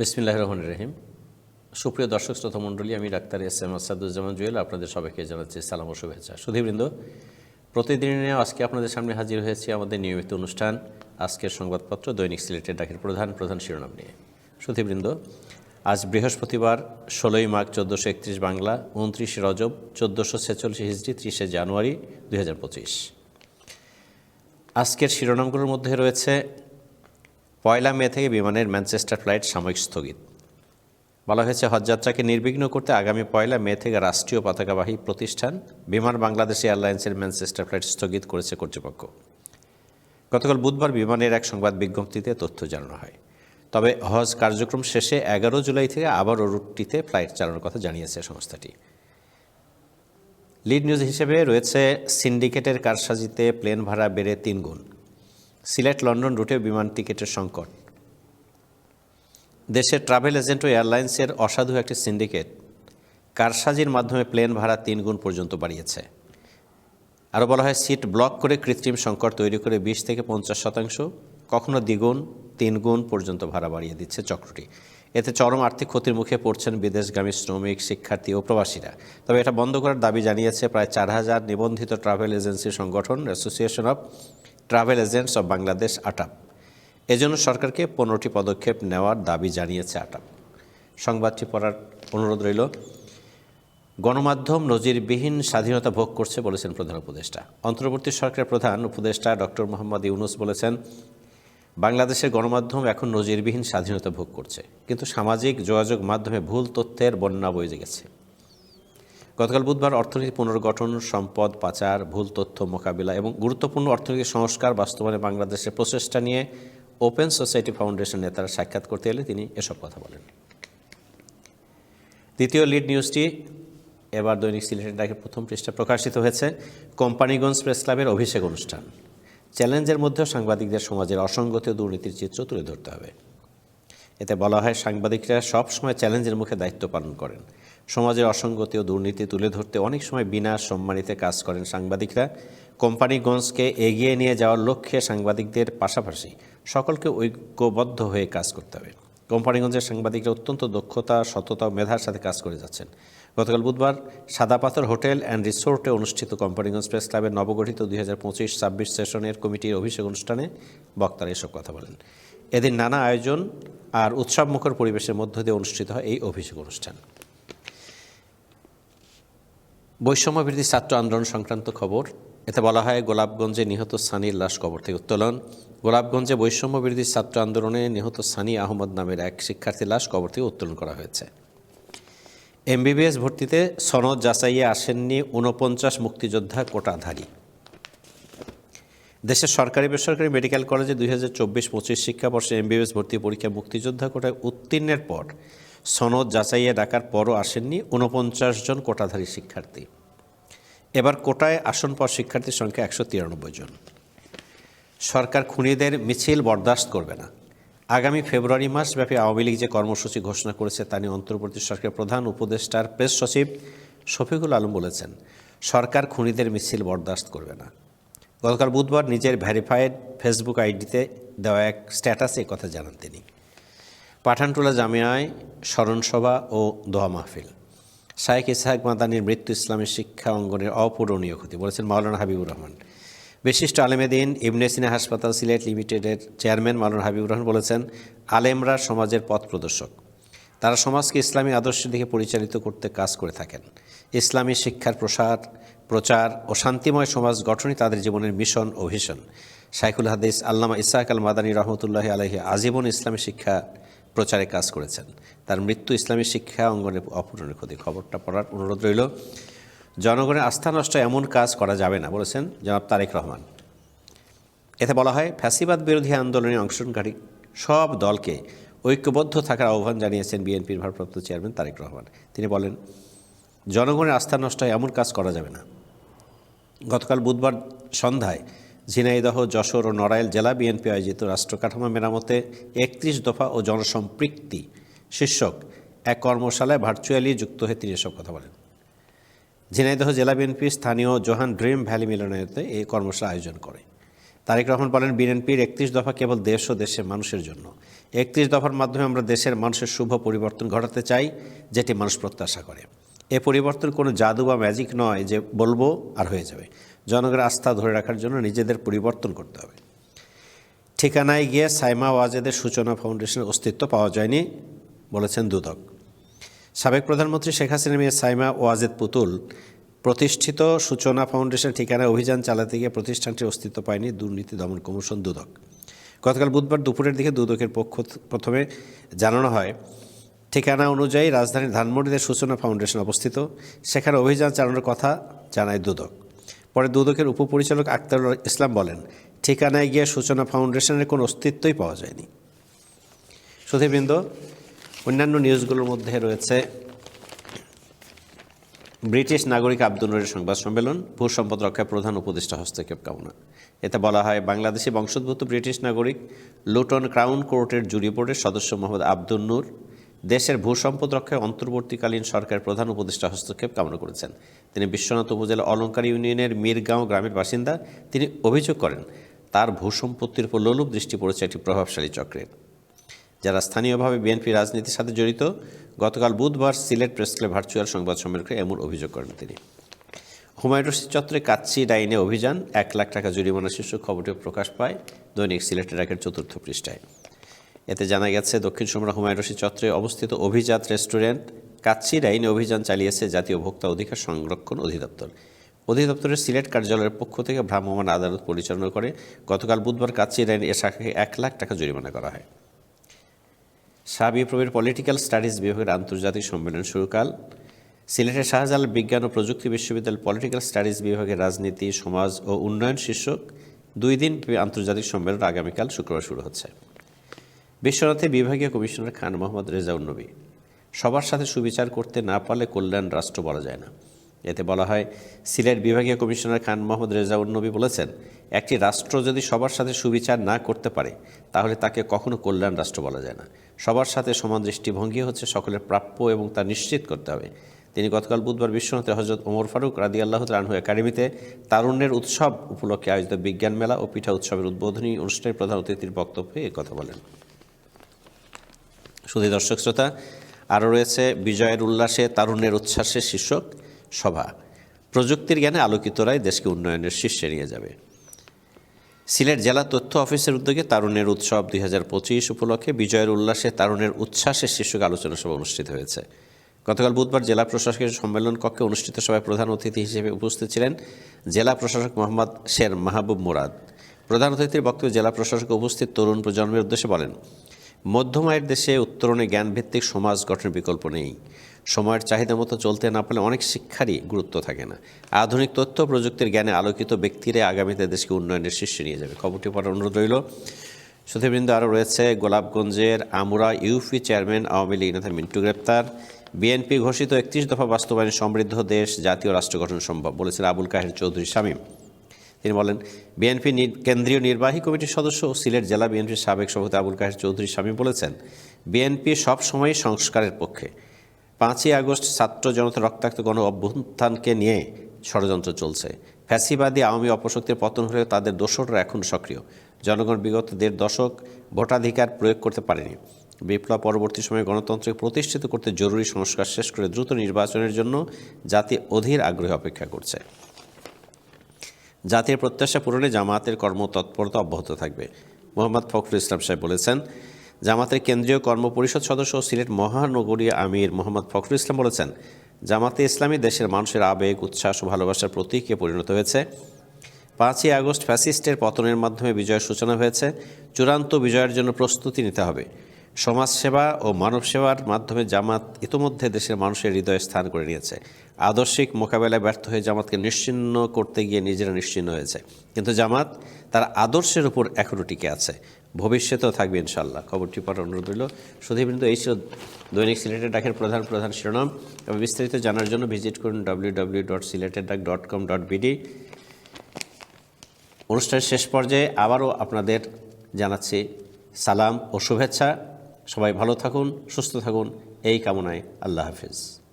বিসমিল্লাহ রহমান রহিম। সুপ্রিয় দর্শক, শ্রোতা মণ্ডলী, আমি doctor S M Asaduzzaman Jewel, আপনাদের সবাইকে জানাচ্ছি সালাম ও শুভেচ্ছা। সুধীবৃন্দ প্রতিদিনে আজকে আপনাদের সামনে হাজির হয়েছি আমাদের নিয়মিত অনুষ্ঠান, আজকের সংবাদপত্র দৈনিক সিলেটের ডাকের প্রধান প্রধান শিরোনাম নিয়ে। সুধীবৃন্দ, আজ বৃহস্পতিবার, ষোলোই মাঘ চোদ্দোশো একত্রিশ বাংলা, উনত্রিশে রজব চোদ্দোশো ছেচল্লিশ হিজড়ি, ত্রিশে জানুয়ারি দুই হাজার পঁচিশ। আজকের শিরোনামগুলোর মধ্যে রয়েছে পয়লা মে থেকে বিমানের ম্যানচেস্টার ফ্লাইট সাময়িক স্থগিত। বলা হয়েছে হজযাত্রাকে নির্বিঘ্ন করতে আগামী পয়লা মে থেকে রাষ্ট্রীয় পতাকাবাহী প্রতিষ্ঠান বিমান বাংলাদেশ এয়ারলাইন্সের ম্যানচেস্টার ফ্লাইট স্থগিত করেছে কর্তৃপক্ষ। গতকাল বুধবার বিমানের এক সংবাদ বিজ্ঞপ্তিতে তথ্য জানানো হয়। তবে হজ কার্যক্রম শেষে এগারো জুলাই থেকে আবারও রুটটিতে ফ্লাইট চালানোর কথা জানিয়েছে সংস্থাটি। লিড নিউজ হিসেবে রয়েছে, সিন্ডিকেটের কারসাজিতে প্লেন ভাড়া বেড়ে তিন গুণ সিলেট, লন্ডন রুটে বিমান টিকিটের সংকট। দেশের ট্রাভেল এজেন্ট ও এয়ারলাইন্সের অসাধু একটি সিন্ডিকেট কারসাজির মাধ্যমে প্লেন ভাড়া তিন গুণ পর্যন্ত বাড়িয়েছে। আরও বলা হয়, সিট ব্লক করে কৃত্রিম সংকট তৈরি করে বিশ থেকে পঞ্চাশ শতাংশ, কখনো দ্বিগুণ তিন গুণ পর্যন্ত ভাড়া বাড়িয়ে দিচ্ছে চক্রটি। এতে চরম আর্থিক ক্ষতির মুখে পড়ছেন বিদেশগামী শ্রমিক, শিক্ষার্থী ও প্রবাসীরা। তবে এটা বন্ধ করার দাবি জানিয়েছে প্রায় চার হাজার নিবন্ধিত ট্রাভেল এজেন্সি সংগঠন association of travel agents of Bangladesh ATAB এজন্য সরকারকে পনেরোটি পদক্ষেপ নেওয়ার দাবি জানিয়েছে আটাপ সংবাদটি পড়ার অনুরোধ রইল। গণমাধ্যম নজিরবিহীন স্বাধীনতা ভোগ করছে বলেছেন প্রধান উপদেষ্টা। অন্তর্বর্তী সরকারের প্রধান উপদেষ্টা ডক্টর মোহাম্মদ ইউনুস বলেছেন, বাংলাদেশের গণমাধ্যম এখন নজিরবিহীন স্বাধীনতা ভোগ করছে। কিন্তু সামাজিক যোগাযোগ মাধ্যমে ভুল তথ্যের বন্যা বয়ে গেছে। গতকাল বুধবার অর্থনীতি পুনর্গঠন, সম্পদ, পাচার, ভুল তথ্য মোকাবিলা এবং গুরুত্বপূর্ণ অর্থনৈতিক সংস্কার বাস্তবায়নে বাংলাদেশের প্রচেষ্টা নিয়ে ওপেন সোসাইটি ফাউন্ডেশন নেতারা সাক্ষাৎ করতে এলে তিনি এসব কথা বলেন। দ্বিতীয় লিড নিউজটি এবার দৈনিক সিলেটের ডাকে প্রথম পৃষ্ঠা প্রকাশিত হয়েছে, কোম্পানিগঞ্জ প্রেস ক্লাবের অভিষেক অনুষ্ঠান। চ্যালেঞ্জের মধ্যেও সাংবাদিকদের সমাজের অসঙ্গতি দুর্নীতির চিত্র তুলে ধরতে হবে। এতে বলা হয়, সাংবাদিকরা সবসময় চ্যালেঞ্জের মুখে দায়িত্ব পালন করেন। সমাজের অসঙ্গতি ও দুর্নীতি তুলে ধরতে অনেক সময় বিনা সম্মানিতে কাজ করেন সাংবাদিকরা। কোম্পানিগঞ্জকে এগিয়ে নিয়ে যাওয়ার লক্ষ্যে সাংবাদিকদের পাশাপাশি সকলকে ঐক্যবদ্ধ হয়ে কাজ করতে হবে। কোম্পানিগঞ্জের সাংবাদিকরা অত্যন্ত দক্ষতা, সততা ও মেধার সাথে কাজ করে যাচ্ছেন। গতকাল বুধবার সাদাপাথর হোটেল অ্যান্ড রিসোর্টে অনুষ্ঠিত কোম্পানিগঞ্জ প্রেস ক্লাবের নবগঠিত দুই হাজার পঁচিশ ছাব্বিশ সেশনের কমিটির অভিষেক অনুষ্ঠানে বক্তারা এসব কথা বলেন। এদিন নানা আয়োজন আর উৎসবমুখর পরিবেশের মধ্য দিয়ে অনুষ্ঠিত হয় এই অভিষেক অনুষ্ঠান। বৈষম্যবৃদ্ধি ছাত্র আন্দোলন সংক্রান্ত খবর। এতে বলা হয়, গোলাপগঞ্জে নিহত সানির লাশ কবর থেকে উত্তোলন। গোলাপগঞ্জে বৈষম্যবৃদ্ধি ছাত্র আন্দোলনে নিহত সানি আহমদ নামের এক শিক্ষার্থীর লাশ কবর থেকে উত্তোলন করা হয়েছে। এমবিবিএস ভর্তিতে সনদ যাচাইয়ে আসেননি ঊনপঞ্চাশ মুক্তিযোদ্ধা কোটাধারী দেশের সরকারি বেসরকারি মেডিকেল কলেজে দুই হাজার চব্বিশ পঁচিশ শিক্ষাবর্ষে এমবিবিএস ভর্তি পরীক্ষা মুক্তিযোদ্ধা কোটায় উত্তীর্ণের পর সনদ যাচাইয়ে ডাকার পরও আসেননি ঊনপঞ্চাশ জন কোটাধারী শিক্ষার্থী। এবার কোটায় আসন পাওয়া শিক্ষার্থীর সংখ্যা একশো তিরানব্বই জন। সরকার খুনিদের মিছিল বরদাস্ত করবে না। আগামী ফেব্রুয়ারি মাস ব্যাপী আওয়ামী লীগ যে কর্মসূচি ঘোষণা করেছে তা নিয়ে অন্তর্বর্তী সরকারের প্রধান উপদেষ্টার প্রেস সচিব শফিকুল আলম বলেছেন, সরকার খুনিদের মিছিল বরদাস্ত করবে না। গতকাল বুধবার নিজের ভ্যারিফাইড ফেসবুক আইডিতে দেওয়া এক স্ট্যাটাসে কথা জানান তিনি। পাঠানটুলা জামিয়ায় স্মরণসভা ও দোয়া মাহফিল। শায়েখ ইসাহাক মাদানির মৃত্যু ইসলামী শিক্ষা অঙ্গনের অপূরণীয় ক্ষতি, বলেছেন মাওলানা হাবিবুর রহমান। বিশিষ্ট আলেমেদিন ইবনে সিনা হাসপাতাল সিলেট লিমিটেডের চেয়ারম্যান মাওলানা হাবিবুর রহমান বলেছেন, আলেমরা সমাজের পথ প্রদর্শক। তারা সমাজকে ইসলামী আদর্শের দিকে পরিচালিত করতে কাজ করে থাকেন। ইসলামী শিক্ষার প্রসার, প্রচার ও শান্তিময় সমাজ গঠনই তাদের জীবনের মিশন ও ভিশন। শাইখুল হাদিস আল্লামা ইসাহাক আল মাদানী রহমতুল্লাহ আলহী আজীবন ইসলামী শিক্ষা প্রচারে কাজ করেছেন। তার মৃত্যু ইসলামী শিক্ষা অঙ্গনে অপূরণের ক্ষতি। খবরটা পড়ার অনুরোধ রইল, জনগণের আস্থা নষ্ট এমন কাজ করা যাবে না, বলেছেন জনাব তারেক রহমান। এতে বলা হয়, ফ্যাসিবাদ বিরোধী আন্দোলনে অংশগ্রহণকারী সব দলকে ঐক্যবদ্ধ থাকার আহ্বান জানিয়েছেন বিএনপির ভারপ্রাপ্ত চেয়ারম্যান তারেক রহমান। তিনি বলেন, জনগণের আস্থা নষ্ট এমন কাজ করা যাবে না। গতকাল বুধবার সন্ধ্যায় ঝিনাইদহ, যশোর ও নড়াইল জেলা বিএনপি আয়োজিত রাষ্ট্র কাঠামো মেরামতে একত্রিশ দফা ও জনসম্পৃক্তি শীর্ষক এক কর্মশালায় ভার্চুয়ালি যুক্ত হয়ে তিনি এসব কথা বলেন। ঝিনাইদহ জেলা বিএনপি স্থানীয় জোহান ড্রিম ভ্যালি মিলনায়তে এই কর্মশালা আয়োজন করে। তারেক রহমান বলেন, বিএনপির একত্রিশ দফা কেবল দেশ ও দেশের মানুষের জন্য। একত্রিশ দফার মাধ্যমে আমরা দেশের মানুষের শুভ পরিবর্তন ঘটাতে চাই, যেটি মানুষ প্রত্যাশা করে। এ পরিবর্তন কোনো জাদু বা ম্যাজিক নয় যে বলব আর হয়ে যাবে। জনগণের আস্থা ধরে রাখার জন্য নিজেদের পরিবর্তন করতে হবে। ঠিকানায় গিয়ে সাইমা ওয়াজেদের সূচনা ফাউন্ডেশনের অস্তিত্ব পাওয়া যায়নি বলেছেন দুদক। সাবেক প্রধানমন্ত্রী শেখ হাসিনা মেয়ে সাইমা ওয়াজেদ পুতুল প্রতিষ্ঠিত সূচনা ফাউন্ডেশন ঠিকানায় অভিযান চালাতে গিয়ে প্রতিষ্ঠানটির অস্তিত্ব পায়নি দুর্নীতি দমন কমিশন দুদক। গতকাল বুধবার দুপুরের দিকে দুদকের পক্ষ প্রথমে জানানো হয়, ঠিকানা অনুযায়ী রাজধানীর ধানমন্ডিতে সূচনা ফাউন্ডেশন অবস্থিত। সেখানে অভিযান চালানোর কথা জানায় দুদক। পরে দুদকের উপপরিচালক আক্তারুল ইসলাম বলেন, ঠিকানায় গিয়ে সূচনা ফাউন্ডেশনের কোনো অস্তিত্বই পাওয়া যায়নি। সুধীবৃন্দ, অন্যান্য নিউজগুলোর মধ্যে রয়েছে ব্রিটিশ নাগরিক আব্দুল নুরের সংবাদ সম্মেলন ভূসম্পদ রক্ষায় প্রধান উপদেষ্টা হস্তক্ষেপ কামনা। এতে বলা হয়, বাংলাদেশি বংশোদ্ভূত ব্রিটিশ নাগরিক লুটন ক্রাউন কোর্টের জুরি বোর্ডের সদস্য মোহাম্মদ আব্দুল নূর দেশের ভূসম্পদ রক্ষায় অন্তর্বর্তীকালীন সরকারের প্রধান উপদেষ্টা হস্তক্ষেপ কামনা করেছেন। তিনি বিশ্বনাথ উপজেলা অলঙ্কার ইউনিয়নের মীরগাঁও গ্রামের বাসিন্দা। তিনি অভিযোগ করেন, তার ভূসম্পত্তির উপর লোলুপ দৃষ্টি পড়েছে একটি প্রভাবশালী চক্রের যারা স্থানীয়ভাবে বিএনপি রাজনীতির সাথে জড়িত, গতকাল বুধবার সিলেট প্রেস ক্লাব ভার্চুয়াল সংবাদ সম্মেলনে এমন অভিযোগ করেন তিনি। হুমায়ুন রশিদ চত্বরে কাচ্চি ডাইনে অভিযান, এক লাখ টাকা জরিমানা শীর্ষক খবরটি প্রকাশ পায় দৈনিক সিলেটের একের চতুর্থ পৃষ্ঠায়। এতে জানা গেছে, দক্ষিণ সোমরা হুমায়ুন রশিদ চত্বরে অবস্থিত অভিজাত রেস্টুরেন্ট কাচ্চি ডাইনে অভিযান চালিয়েছে জাতীয় ভোক্তা অধিকার সংরক্ষণ অধিদপ্তর। অধিদপ্তরের সিলেট কার্যালয়ের পক্ষ থেকে ভ্রাম্যমাণ আদালত পরিচালনা করে, গতকাল বুধবার কাচ্চি ডাইন এ শাখাকে এক লাখ টাকা জরিমানা করা হয়। সাবিপ্রবির পলিটিক্যাল স্টাডিজ বিভাগের আন্তর্জাতিক সম্মেলন শুরুকাল। সিলেটের শাহজালাল বিজ্ঞান ও প্রযুক্তি বিশ্ববিদ্যালয়ের পলিটিক্যাল স্টাডিজ বিভাগের রাজনীতি, সমাজ ও উন্নয়ন শীর্ষক দুই দিন আন্তর্জাতিক সম্মেলন আগামীকাল শুক্রবার শুরু হচ্ছে। বিশ্বনাথে বিভাগীয় কমিশনার খান মোহাম্মদ রেজাউল নবী। সবার সাথে সুবিচার করতে না পারলে কল্যাণ রাষ্ট্র বলা যায় না। এতে বলা হয়, সিলেট বিভাগীয় কমিশনার খান মোহাম্মদ রেজাউল নবী বলেছেন, একটি রাষ্ট্র যদি সবার সাথে সুবিচার না করতে পারে, তাহলে তাকে কখনো কল্যাণ রাষ্ট্র বলা যায় না। সবার সাথে সমান দৃষ্টিভঙ্গি হচ্ছে সকলের প্রাপ্য এবং তা নিশ্চিত করতে হবে। তিনি গতকাল বুধবার বিশ্বনাথে হজরত ওমর ফারুক রাদি আল্লাহ রানহু একাডেমিতে তারুণ্যের উৎসব উপলক্ষে আয়োজিত বিজ্ঞান মেলা ও পিঠা উৎসবের উদ্বোধনী অনুষ্ঠানের প্রধান অতিথির বক্তব্যে কথা বলেন। শুধু দর্শক শ্রোতা, আরও রয়েছে বিজয়ের উল্লাসে তারুণ্যের উচ্ছ্বাসের শীর্ষক সভা। প্রযুক্তির জ্ঞানে আলোকিতরাই দেশকে উন্নয়নের শীর্ষে নিয়ে যাবে। সিলেট জেলা তথ্য অফিসের উদ্যোগে তারুণ্যের উৎসব দুই হাজার পঁচিশ উপলক্ষে বিজয়ের উল্লাসে তারুণ্যের উচ্ছ্বাসের শীর্ষক আলোচনা সভা অনুষ্ঠিত হয়েছে। গতকাল বুধবার জেলা প্রশাসকের সম্মেলন কক্ষে অনুষ্ঠিত সভায় প্রধান অতিথি হিসেবে উপস্থিত ছিলেন জেলা প্রশাসক মোহাম্মদ শের মাহবুব মুরাদ। প্রধান অতিথির বক্তব্যে জেলা প্রশাসক উপস্থিত তরুণ প্রজন্মের উদ্দেশ্যে বলেন মধ্যম আয়ের দেশে উত্তরণে জ্ঞানভিত্তিক সমাজ গঠনের বিকল্প নেই। সময়ের চাহিদা মতো চলতে না পারলে অনেক শিক্ষারই গুরুত্ব থাকে না। আধুনিক তথ্য প্রযুক্তির জ্ঞানে আলোকিত ব্যক্তিরা আগামীতে দেশকে উন্নয়নের শীর্ষে নিয়ে যাবে। খবরটি পড়ার অনুরোধ রইল। সুধীবৃন্দ আরও রয়েছে, গোলাপগঞ্জের আমুরা ইউপি চেয়ারম্যান আওয়ামী লীগ নেতা মিন্টু গ্রেপ্তার। বিএনপি ঘোষিত একত্রিশ দফা বাস্তবায়ন সমৃদ্ধ দেশ জাতীয় রাষ্ট্র গঠন সম্ভব, বলেছেন আবুল কাহের চৌধুরী শামীম। তিনি বলেন, বিএনপি কেন্দ্রীয় নির্বাহী কমিটির সদস্য ও সিলেট জেলা বিএনপির সাবেক সভাপতি আবুল কাহের চৌধুরী স্বামী বলেছেন, বিএনপি সবসময় সংস্কারের পক্ষে। পাঁচই আগস্ট ছাত্র জনতা রক্তাক্ত গণ অভ্যুত্থানকে নিয়ে ষড়যন্ত্র চলছে। ফ্যাসিবাদী আওয়ামী অপশক্তির পতন হলেও তাদের দোসররা এখন সক্রিয়। জনগণ বিগত দেড় দশক ভোটাধিকার প্রয়োগ করতে পারেনি। বিপ্লব পরবর্তী সময়ে গণতন্ত্রকে প্রতিষ্ঠিত করতে জরুরি সংস্কার শেষ করে দ্রুত নির্বাচনের জন্য জাতি অধীর আগ্রহে অপেক্ষা করছে। জাতির প্রত্যাশা পূরণে জামায়াতের কর্মতৎপরতা অব্যাহত থাকবে। মোহাম্মদ ফখরুল ইসলাম সাহেব বলেছেন, জামাতের কেন্দ্রীয় কর্মপরিষদ সদস্য সিলেট মহানগরী আমির মোহাম্মদ ফখরুল ইসলাম বলেছেন, জামাতে ইসলামী দেশের মানুষের আবেগ, উচ্ছ্বাস ও ভালোবাসার প্রতীকে পরিণত হয়েছে। পাঁচই আগস্ট ফ্যাসিস্টের পতনের মাধ্যমে বিজয়ের সূচনা হয়েছে। চূড়ান্ত বিজয়ের জন্য প্রস্তুতি নিতে হবে। সমাজসেবা ও মানব সেবার মাধ্যমে জামাত ইতোমধ্যে দেশের মানুষের হৃদয়ে স্থান করে নিয়েছে। আদর্শিক মোকাবেলায় ব্যর্থ হয়ে জামাতকে নিশ্চিন্ন করতে গিয়ে নিজেরা নিশ্চিন্ন হয়েছে। কিন্তু জামাত তার আদর্শের উপর এখনও টিকে আছে। ভবিষ্যতেও থাকবে ইনশাল্লাহ খবরটি পড়ার অনুরোধ রইল। শুধুবিন্দু এই ছিল দৈনিক সিলেটের ডাকের প্রধান প্রধান শিরোনাম। এবং বিস্তারিত জানার জন্য ভিজিট করুন ডাব্লিউ ডাব্লিউ ডট সিলেটের ডাক ডট কম ডট বিডি অনুষ্ঠানের শেষ পর্যায়ে আবারও আপনাদের জানাচ্ছি সালাম ও শুভেচ্ছা। সবাই ভালো থাকুন সুস্থ থাকুন। এই কামনায় আল্লাহ হাফিজ।